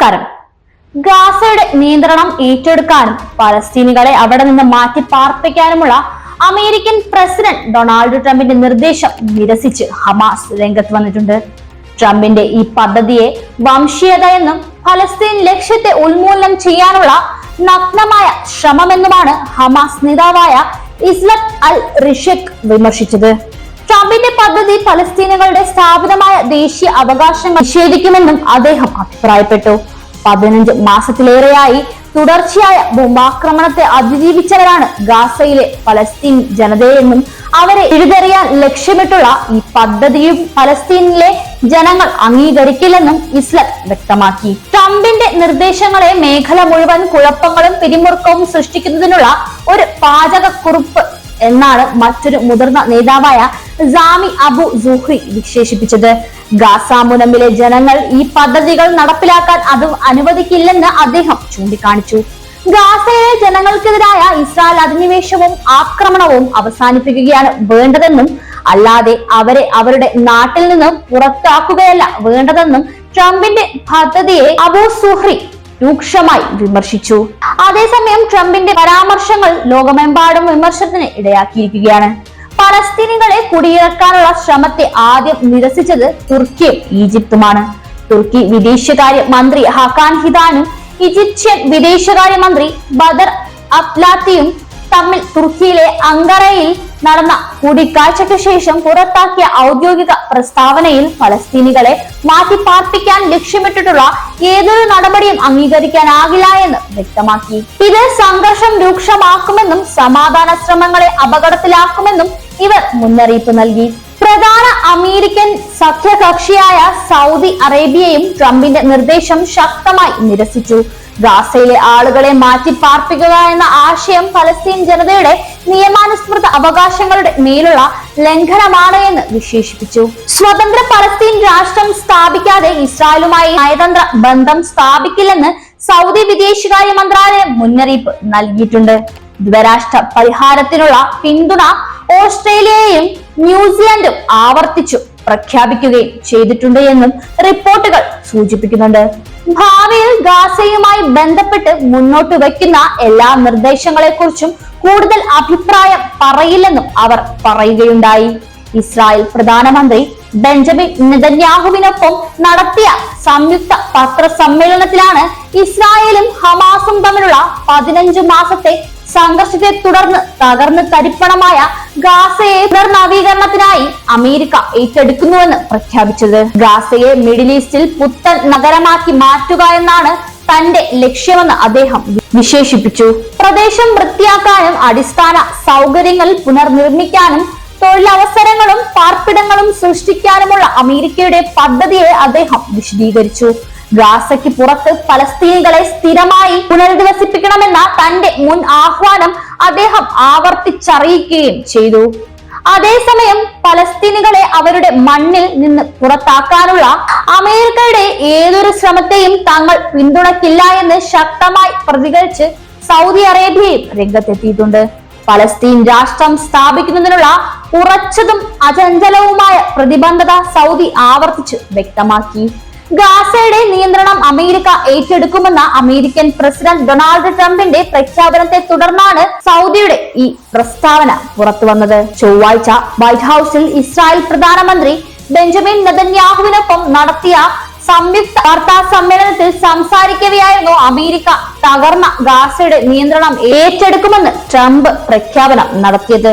നമസ്കാരം. ഗാസയുടെ നിയന്ത്രണം ഏറ്റെടുക്കാനും പലസ്തീനികളെ അവിടെ നിന്ന് മാറ്റി പാർപ്പിക്കാനുമുള്ള അമേരിക്കൻ പ്രസിഡന്റ് ഡൊണാൾഡ് ട്രംപിന്റെ നിർദ്ദേശം നിരസിച്ച് ഹമാസ് രംഗത്ത് വന്നിട്ടുണ്ട്. ട്രംപിന്റെ ഈ പദ്ധതിയെ വംശീയത എന്നും ഫലസ്തീൻ ലക്ഷ്യത്തെ ഉന്മൂലനം ചെയ്യാനുള്ള നഗ്നമായ ശ്രമമെന്നുമാണ് ഹമാസ് നേതാവായ ഇസ്ലത്ത് അൽ റിഷക് വിമർശിച്ചത്. ട്രംപിന്റെ പദ്ധതി പലസ്തീനുകളുടെ സ്ഥാപിതമായ ദേശീയ അവകാശങ്ങൾ നിഷേധിക്കുമെന്നും അദ്ദേഹം അഭിപ്രായപ്പെട്ടു. പതിനഞ്ച് മാസത്തിലേറെയായി തുടർച്ചയായ ബോംബാക്രമണത്തെ അതിജീവിച്ചവരാണ് ഗാസയിലെ പലസ്തീൻ ജനതയെന്നും അവരെ എഴുതെറിയാൻ ലക്ഷ്യമിട്ടുള്ള ഈ പദ്ധതിയും പലസ്തീനിലെ ജനങ്ങൾ അംഗീകരിക്കില്ലെന്നും ഇസ്ലം വ്യക്തമാക്കി. ട്രംപിന്റെ നിർദ്ദേശങ്ങളെ മേഖല മുഴുവൻ കുഴപ്പങ്ങളും പിരിമുറുക്കവും സൃഷ്ടിക്കുന്നതിനുള്ള ഒരു പാചകക്കുറിപ്പ് എന്നാണ് മറ്റൊരു മുതിർന്ന നേതാവായ ജാമി അബു സുഹ്രി വിശേഷിപ്പിച്ചത്. ഗാസ മുനമ്പിലെ ജനങ്ങൾ ഈ പദ്ധതികൾ നടപ്പിലാക്കാൻ അത് അനുവദിക്കില്ലെന്ന് അദ്ദേഹം ചൂണ്ടിക്കാണിച്ചു. ഗാസയിലെ ജനങ്ങൾക്കെതിരായ ഇസ്രായേൽ അധിനിവേശവും ആക്രമണവും അവസാനിപ്പിക്കുകയാണ് വേണ്ടതെന്നും അല്ലാതെ അവരെ അവരുടെ നാട്ടിൽ നിന്നും പുറത്താക്കുകയല്ല വേണ്ടതെന്നും ട്രംപിന്റെ പദ്ധതിയെ അബു സുഹ്രി രൂക്ഷമായി വിമർശിച്ചു. അതേസമയം ട്രംപിന്റെ പരാമർശങ്ങൾ ലോകമെമ്പാടും വിമർശനത്തിന് ഇടയാക്കിയിരിക്കുകയാണ്. പലസ്തീനികളെ കുടിയിറക്കാനുള്ള ശ്രമത്തെ ആദ്യം നിരസിച്ചത് തുർക്കിയും ഈജിപ്തുമാണ്. തുർക്കി വിദേശകാര്യ മന്ത്രി ഹക്കാൻ ഹിദാനും ഈജിപ്ഷ്യൻ വിദേശകാര്യ മന്ത്രി ബദർ അഫ്ലാത്തിയും തമ്മിൽ തുർക്കിയിലെ അങ്കറയിൽ നടന്ന കൂടിക്കാഴ്ചയ്ക്ക് ശേഷം പുറത്താക്കിയ ഔദ്യോഗിക പ്രസ്താവനയിൽ ഫലസ്തീനികളെ മാറ്റിപ്പാർപ്പിക്കാൻ ലക്ഷ്യമിട്ടിട്ടുള്ള ഏതൊരു നടപടിയും അംഗീകരിക്കാനാകില്ല എന്ന് വ്യക്തമാക്കി. ഇത് സംഘർഷം രൂക്ഷമാക്കുമെന്നും സമാധാന ശ്രമങ്ങളെ അപകടത്തിലാക്കുമെന്നും ഇവർ മുന്നറിയിപ്പ് നൽകി. പ്രധാന അമേരിക്കൻ സഖ്യകക്ഷിയായ സൗദി അറേബ്യയും ട്രംപിന്റെ നിർദ്ദേശം ശക്തമായി നിരസിച്ചു. ഗാസയിലെ ആളുകളെ മാറ്റി പാർപ്പിക്കുക എന്ന ആശയം ഫലസ്തീൻ ജനതയുടെ നിയമാനുസൃത അവകാശങ്ങളുടെ മേലുള്ള ലംഘനമാണ് എന്ന് വിശേഷിപ്പിച്ചു. സ്വതന്ത്ര പലസ്തീൻ രാഷ്ട്രം സ്ഥാപിക്കാതെ ഇസ്രായേലുമായി നയതന്ത്ര ബന്ധം സ്ഥാപിക്കില്ലെന്ന് സൗദി വിദേശകാര്യ മന്ത്രാലയം മുന്നറിയിപ്പ് നൽകിയിട്ടുണ്ട്. ദ്വരാഷ്ട്ര പരിഹാരത്തിനുള്ള പിന്തുണ ഓസ്ട്രേലിയയും ന്യൂസിലൻഡും ആവർത്തിച്ചു. പ്രഖ്യാപിക്കുകയും ചെയ്തിട്ടുണ്ട് എന്നും റിപ്പോർട്ടുകൾ സൂചിപ്പിക്കുന്നുണ്ട്. ഭാവിയിൽ ഗാസയുമായി ബന്ധപ്പെട്ട് മുന്നോട്ട് വയ്ക്കുന്ന എല്ലാ നിർദ്ദേശങ്ങളെക്കുറിച്ചും കൂടുതൽ അഭിപ്രായം പറയില്ലെന്നും അവർ പറയുകയുണ്ടായി. ഇസ്രായേൽ പ്രധാനമന്ത്രി ബെഞ്ചമിൻ നെതന്യാഹുവിനൊപ്പം നടത്തിയ സംയുക്ത പത്രസമ്മേളനത്തിലാണ് ഇസ്രായേലും ഹമാസും തമ്മിലുള്ള പതിനഞ്ചു മാസത്തെ സംഘർഷത്തെ തുടർന്ന് തകർന്ന് തരിപ്പണമായ ഗാസയെ പുനർനവീകരണത്തിനായി അമേരിക്ക ഏറ്റെടുക്കുന്നുവെന്ന് പ്രഖ്യാപിച്ചത്. ഗാസയെ മിഡിൽ ഈസ്റ്റിൽ പുത്തൻ നഗരമാക്കി മാറ്റുക എന്നാണ് തന്റെ ലക്ഷ്യമെന്ന് അദ്ദേഹം വിശേഷിപ്പിച്ചു. പ്രദേശം വൃത്തിയാക്കാനും അടിസ്ഥാന സൗകര്യങ്ങൾ പുനർനിർമ്മിക്കാനും തൊഴിലവസരങ്ങളും പാർപ്പിടങ്ങളും സൃഷ്ടിക്കാനുമുള്ള അമേരിക്കയുടെ പദ്ധതിയെ അദ്ദേഹം വിശദീകരിച്ചു. ഗാസയ്ക്ക് പുറത്ത് പലസ്തീനികളെ സ്ഥിരമായി പുനരധിവസിപ്പിക്കണമെന്ന തന്റെ മുൻ ആഹ്വാനം അദ്ദേഹം ആവർത്തിച്ചറിയിക്കുകയും ചെയ്തു. അതേസമയം പലസ്തീനികളെ അവരുടെ മണ്ണിൽ നിന്ന് പുറത്താക്കാനുള്ള അമേരിക്കയുടെ ഏതൊരു ശ്രമത്തെയും തങ്ങൾ പിന്തുണയ്ക്കില്ല എന്ന് ശക്തമായി പ്രതികരിച്ച് സൗദി അറേബ്യയും രംഗത്തെത്തിയിട്ടുണ്ട്. ഫലസ്തീൻ രാഷ്ട്രം സ്ഥാപിക്കുന്നതിനുള്ള ഉറച്ചതും അചഞ്ചലവുമായ പ്രതിബദ്ധത സൗദി ആവർത്തിച്ച് വ്യക്തമാക്കി. ഗാസയുടെ നിയന്ത്രണം അമേരിക്ക ഏറ്റെടുക്കുമെന്ന അമേരിക്കൻ പ്രസിഡന്റ് ഡൊണാൾഡ് ട്രംപിന്റെ പ്രഖ്യാപനത്തെ തുടർന്നാണ് സൗദിയുടെ ഈ പ്രസ്താവന പുറത്തുവന്നത്. ചൊവ്വാഴ്ച വൈറ്റ് ഹൌസിൽ ഇസ്രായേൽ പ്രധാനമന്ത്രി ബെഞ്ചമിൻ നെതന്യാഹുവിനൊപ്പം നടത്തിയ സംയുക്ത വാർത്താ സമ്മേളനത്തിൽ സംസാരിക്കവെയായിരുന്നു അമേരിക്ക തകർന്ന ഗാസയുടെ നിയന്ത്രണം ഏറ്റെടുക്കുമെന്ന് ട്രംപ് പ്രഖ്യാപനം നടത്തിയത്.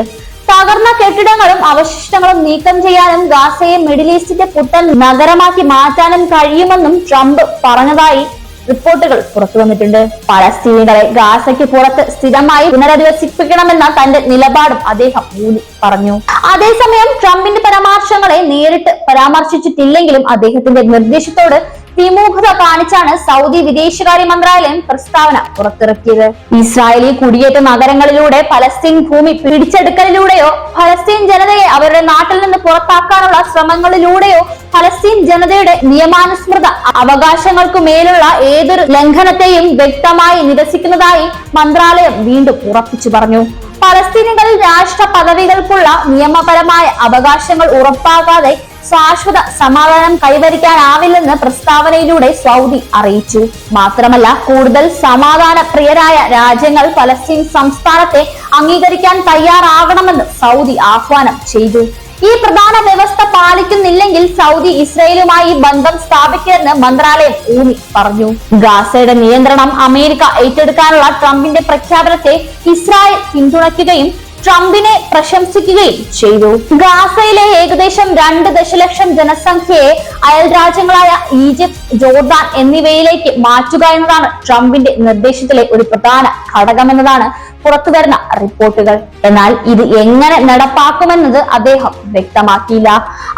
തകർന്ന കെട്ടിടങ്ങളും അവശിഷ്ടങ്ങളും നീക്കം ചെയ്യാനും ഗാസയെ മിഡിൽ ഈസ്റ്റിന്റെ പുത്തൻ നഗരമാക്കി മാറ്റാനും കഴിയുമെന്നും ട്രംപ് പറഞ്ഞതായി റിപ്പോർട്ടുകൾ പുറത്തു വന്നിട്ടുണ്ട്. പലസ്തീനികളെ ഗാസയ്ക്ക് പുറത്ത് സ്ഥിരമായി പുനരധിവസിപ്പിക്കണമെന്ന തന്റെ നിലപാടും അദ്ദേഹം ഊന്നി പറഞ്ഞു. അതേസമയം ട്രംപിന്റെ പരാമർശങ്ങളെ നേരിട്ട് പരാമർശിച്ചിട്ടില്ലെങ്കിലും അദ്ദേഹത്തിന്റെ നിർദ്ദേശത്തോട് വിമുഖത കാണിച്ചാണ് സൗദി വിദേശകാര്യ മന്ത്രാലയം പ്രസ്താവന പുറത്തിറക്കിയത്. ഇസ്രായേലി കുടിയേറ്റ നഗരങ്ങളിലൂടെ പലസ്തീൻ ഭൂമി പിടിച്ചെടുക്കലിലൂടെയോ പലസ്തീൻ ജനതയെ അവരുടെ നാട്ടിൽ നിന്ന് പുറത്താക്കാനുള്ള ശ്രമങ്ങളിലൂടെയോ പലസ്തീൻ ജനതയുടെ നിയമാനുസൃത അവകാശങ്ങൾക്കു മേലുള്ള ഏതൊരു ലംഘനത്തെയും വ്യക്തമായി നിരസിക്കുന്നതായി മന്ത്രാലയം വീണ്ടും ഉറപ്പിച്ചു പറഞ്ഞു. പലസ്തീനികൾ രാഷ്ട്ര പദവികൾക്കുള്ള നിയമപരമായ അവകാശങ്ങൾ ഉറപ്പാക്കാതെ ശാശ്വത സമാധാനം കൈവരിക്കാനാവില്ലെന്ന് പ്രസ്താവനയിലൂടെ സൗദി അറിയിച്ചു. മാത്രമല്ല കൂടുതൽ സമാധാന പ്രിയരായ രാജ്യങ്ങൾ പലസ്തീൻ സംസ്ഥാനത്തെ അംഗീകരിക്കാൻ തയ്യാറാകണമെന്ന് സൗദി ആഹ്വാനം ചെയ്തു. ഈ പ്രധാന വ്യവസ്ഥ പാലിക്കുന്നില്ലെങ്കിൽ സൗദി ഇസ്രയേലുമായി ബന്ധം സ്ഥാപിക്കരുതെന്ന് മന്ത്രാലയം ഊന്നി പറഞ്ഞു. ഗാസയുടെ നിയന്ത്രണം അമേരിക്ക ഏറ്റെടുക്കാനുള്ള ട്രംപിന്റെ പ്രഖ്യാപനത്തെ ഇസ്രായേൽ പിന്തുണയ്ക്കുകയും ട്രംപിനെ പ്രശംസിക്കുകയും ചെയ്തു. ഗാസയിലെ ഏകദേശം രണ്ട് ദശലക്ഷം ജനസംഖ്യയെ അയൽ രാജ്യങ്ങളായ ഈജിപ്ത് ജോർദാൻ എന്നിവയിലേക്ക് മാറ്റുക എന്നതാണ് ട്രംപിന്റെ നിർദ്ദേശത്തിലെ ഒരു പ്രധാന ഘടകമെന്നതാണ് പുറത്തുവരുന്ന റിപ്പോർട്ടുകൾ. എന്നാൽ ഇത് എങ്ങനെ നടപ്പാക്കുമെന്നത് അദ്ദേഹം വ്യക്തമാക്കിയില്ല.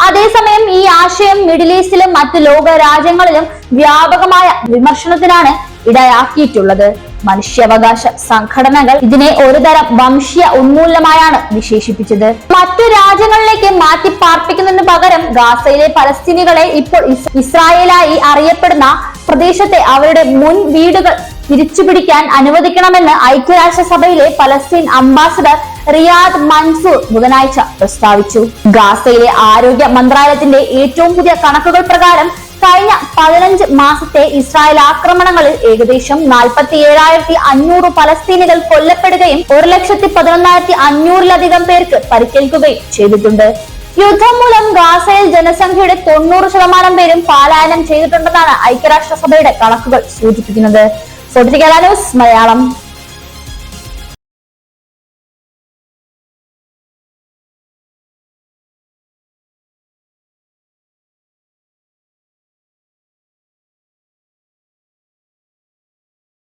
അതേസമയം ഈ ആശയം മിഡിൽ ഈസ്റ്റിലും മറ്റ് ലോക രാജ്യങ്ങളിലും വ്യാപകമായ വിമർശനത്തിനാണ് ഇടയാക്കിയിട്ടുള്ളത്. മനുഷ്യാവകാശ സംഘടനകൾ ഇതിനെ ഒരുതരം വംശീയ ഉന്മൂലനമായാണ് വിശേഷിപ്പിച്ചത്. മറ്റു രാജ്യങ്ങളിലേക്ക് മാറ്റി പാർപ്പിക്കുന്നതിന് പകരം ഗാസയിലെ പലസ്തീനികളെ ഇപ്പോൾ ഇസ്രായേലായി അറിയപ്പെടുന്ന പ്രദേശത്തെ അവരുടെ മുൻ വീടുകൾ തിരിച്ചുപിടിക്കാൻ അനുവദിക്കണമെന്ന് ഐക്യരാഷ്ട്രസഭയിലെ പലസ്തീൻ അംബാസഡർ റിയാദ് മൻസൂർ ബുധനാഴ്ച പ്രസ്താവിച്ചു. ഗാസയിലെ ആരോഗ്യ മന്ത്രാലയത്തിന്റെ ഏറ്റവും പുതിയ കണക്കുകൾ പ്രകാരം കഴിഞ്ഞ പതിനഞ്ച് മാസത്തെ ഇസ്രായേൽ ആക്രമണങ്ങളിൽ ഏകദേശം നാൽപ്പത്തി ഏഴായിരത്തി അഞ്ഞൂറ് പലസ്തീനികൾ കൊല്ലപ്പെടുകയും ഒരു ലക്ഷത്തി പതിനൊന്നായിരത്തി അഞ്ഞൂറിലധികം പേർക്ക് പരിക്കേൽക്കുകയും ചെയ്തിട്ടുണ്ട്. യുദ്ധം മൂലം ഗാസയിൽ ജനസംഖ്യയുടെ തൊണ്ണൂറ് ശതമാനം പേരും പാലായനം ചെയ്തിട്ടുണ്ടെന്നാണ് ഐക്യരാഷ്ട്രസഭയുടെ കണക്കുകൾ സൂചിപ്പിക്കുന്നത്. മലയാളം.